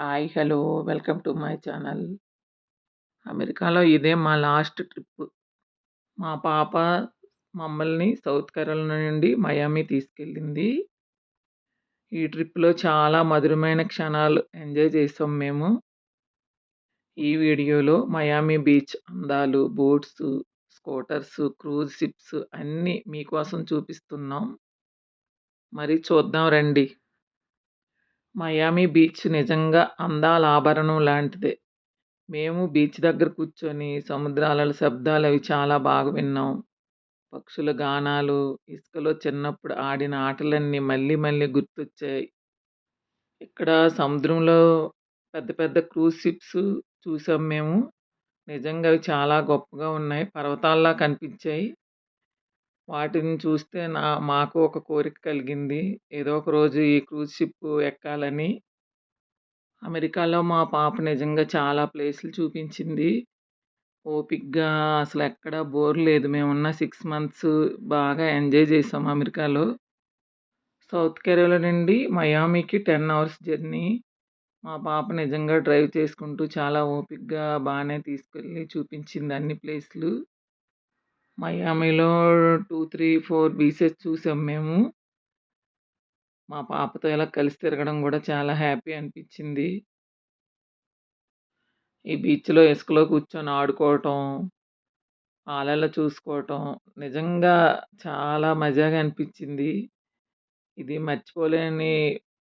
Hi hello welcome to my channel. అమెరికాలో ఇదే మా లాస్ట్ ట్రిప్ మా పాప మమ్మల్ని సౌత్ కేరళ నుండి మయామి తీసుకెళ్ళింది. ఈ ట్రిప్లో చాలా మధురమైన క్షణాలు ఎంజాయ్ చేసాం మేము. ఈ వీడియోలో మయామి బీచ్ అందాలు బోట్స్ స్కూటర్స్ క్రూజ్ షిప్స్ అన్నీ మీకోసం చూపిస్తున్నాం. మరి చూద్దాం రండి. మయామి బీచ్ నిజంగా అందాల ఆభరణం లాంటిదే. మేము బీచ్ దగ్గర కూర్చొని సముద్రాల శబ్దాలు అవి చాలా బాగా విన్నాం. పక్షుల గానాలు ఇసుకలో చిన్నప్పుడు ఆడిన ఆటలన్నీ మళ్ళీ మళ్ళీ గుర్తొచ్చాయి. ఇక్కడ సముద్రంలో పెద్ద పెద్ద క్రూజ్ షిప్స్ చూసాం మేము. నిజంగా అవి చాలా గొప్పగా ఉన్నాయి. పర్వతాల్లా కనిపించాయి. వాటిని చూస్తే నా మాకు ఒక కోరిక కలిగింది. ఏదో ఒక రోజు ఈ క్రూజ్ షిప్ ఎక్కాలని. అమెరికాలో మా పాప నిజంగా చాలా ప్లేసులు చూపించింది. ఓపిక్గా అసలు ఎక్కడ బోర్ లేదు. మేమున్న సిక్స్ మంత్స్ బాగా ఎంజాయ్ చేసాం అమెరికాలో. సౌత్ కేరళ నుండి మయామికి టెన్ అవర్స్ జర్నీ. మా పాప నిజంగా డ్రైవ్ చేసుకుంటూ చాలా ఓపిక్గా బాగానే తీసుకెళ్ళి చూపించింది అన్ని ప్లేసులు. మయామిలో టూ త్రీ ఫోర్ బీచెస్ చూసాం మేము. మా పాపతో ఇలా కలిసి తిరగడం కూడా చాలా హ్యాపీ అనిపించింది. ఈ బీచ్లో ఇసుకలో కూర్చొని ఆడుకోవటం అలలు చూసుకోవటం నిజంగా చాలా మజాగా అనిపించింది. ఇది మర్చిపోలేని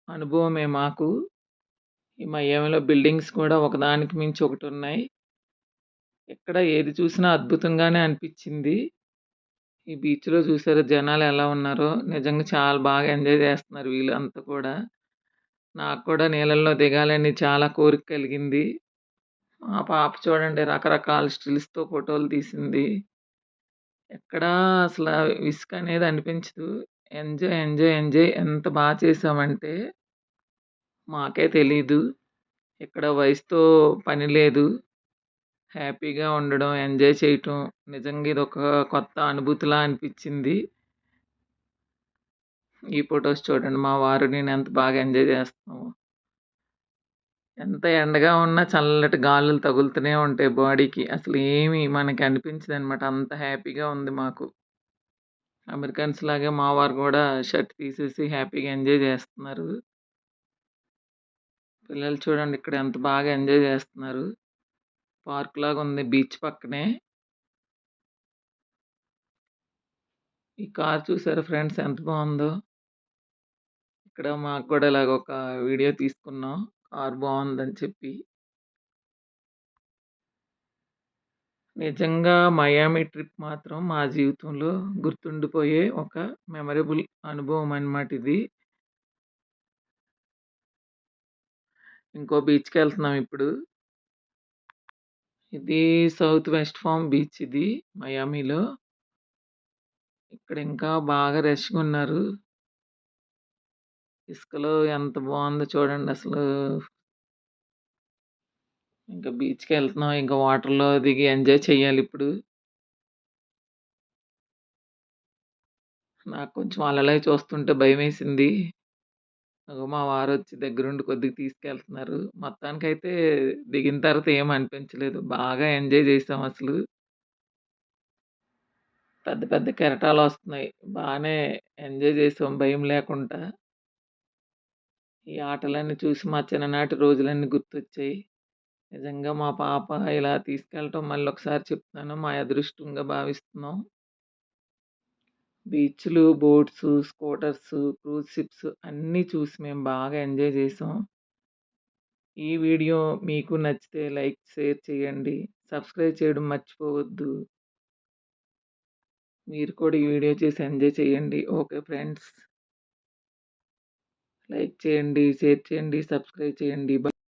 అనుభవమే మాకు. ఈ మయామిలో బిల్డింగ్స్ కూడా ఒకదానికి మించి ఒకటి ఉన్నాయి. ఎక్కడ ఏది చూసినా అద్భుతంగానే అనిపించింది ఈ బీచ్‌లో చూసారా జనాలు ఎలా ఉన్నారో నిజంగా చాలా బాగా ఎంజాయ్ చేస్తున్నారు వీళ్ళంతా కూడా. నాకు కూడా నీళ్ళల్లో దిగాలని చాలా కోరిక కలిగింది. మా పాప చూడండి రకరకాల స్టిల్స్‌తో ఫోటోలు తీసింది. ఎక్కడా అసల అనేది అనిపించదు. ఎంజాయ్, ఎంజాయ్, ఎంజాయ్ ఎంత బాగా చేసామంటే మాకే తెలీదు. ఇక్కడ వయసుతో పని లేదు. హ్యాపీగా ఉండడం, ఎంజాయ్ చేయటం నిజంగా ఇది ఒక కొత్త అనుభూతిలా అనిపించింది. ఈ ఫొటోస్ చూడండి మా వారు నేను ఎంత బాగా ఎంజాయ్ చేస్తున్నామో. ఎంత ఎండగా ఉన్నా చల్లటి గాలులు తగులుతూనే ఉంటాయి బాడీకి. అసలు ఏమి మనకి అనిపించదనమాట. అంత హ్యాపీగా ఉంది మాకు. అమెరికన్స్ లాగే మా వారు కూడా షర్ట్ తీసేసి హ్యాపీగా ఎంజాయ్ చేస్తున్నారు. పిల్లలు చూడండి ఇక్కడ ఎంత బాగా ఎంజాయ్ చేస్తున్నారు. పార్క్ లాగా ఉంది బీచ్ పక్కనే. ఈ కార్ చూసారా ఫ్రెండ్స్ ఎంత బాగుందో ఇక్కడ మాకు కూడా ఇలాగ ఒక వీడియో తీసుకున్నాం. కార్ బాగుందని చెప్పి. నిజంగా మయామి ట్రిప్ మాత్రం మా జీవితంలో గుర్తుండిపోయే ఒక మెమరబుల్ అనుభవం అనమాట ఇది. ఇంకో బీచ్కి వెళ్తున్నాం ఇప్పుడు. ఇది సౌత్ వెస్ట్ ఫామ్ బీచ్ ఇది మయామిలో. ఇక్కడ ఇంకా బాగా రష్‌గా ఉన్నారు. ఇసుకలో ఎంత బాగుందో చూడండి అసలు. ఇంకా బీచ్కి వెళ్తున్నాం ఇంకా వాటర్‌లో దిగి ఎంజాయ్ చేయాలి ఇప్పుడు. నాకు కొంచెం అలలాగే చూస్తుంటే భయమేసింది. అగో మా వారొచ్చి దగ్గరుండి కొద్దిగా తీసుకెళ్తున్నారు. మొత్తానికైతే దిగిన తర్వాత ఏం అనిపించలేదు. బాగా ఎంజాయ్ చేసాం అసలు. పెద్ద పెద్ద కెరటాలొస్తున్నాయి. బానే ఎంజాయ్ చేసాం భయం లేకుండా. ఈ ఆటలన్నీ చూసి మా చిన్ననాటి రోజులన్నీ గుర్తొచ్చాయి. నిజంగా మా పాప ఇలా తీసుకెళ్ళటం మళ్ళొకసారి చెప్తున్నాను మా అదృష్టంగా భావిస్తున్నాం. బీచ్‌లు, బోట్స్, స్కూటర్స్, క్రూజ్ షిప్స్ అన్నీ చూసి మేము బాగా ఎంజాయ్ చేసాం. ఈ వీడియో మీకు నచ్చితే లైక్, షేర్ చేయండి. సబ్స్క్రైబ్ చేయడం మర్చిపోవద్దు. మీరు కూడా ఈ వీడియో చేసి ఎంజాయ్ చేయండి. Okay friends. లైక్ చేయండి, షేర్ చేయండి, సబ్స్క్రైబ్ చేయండి.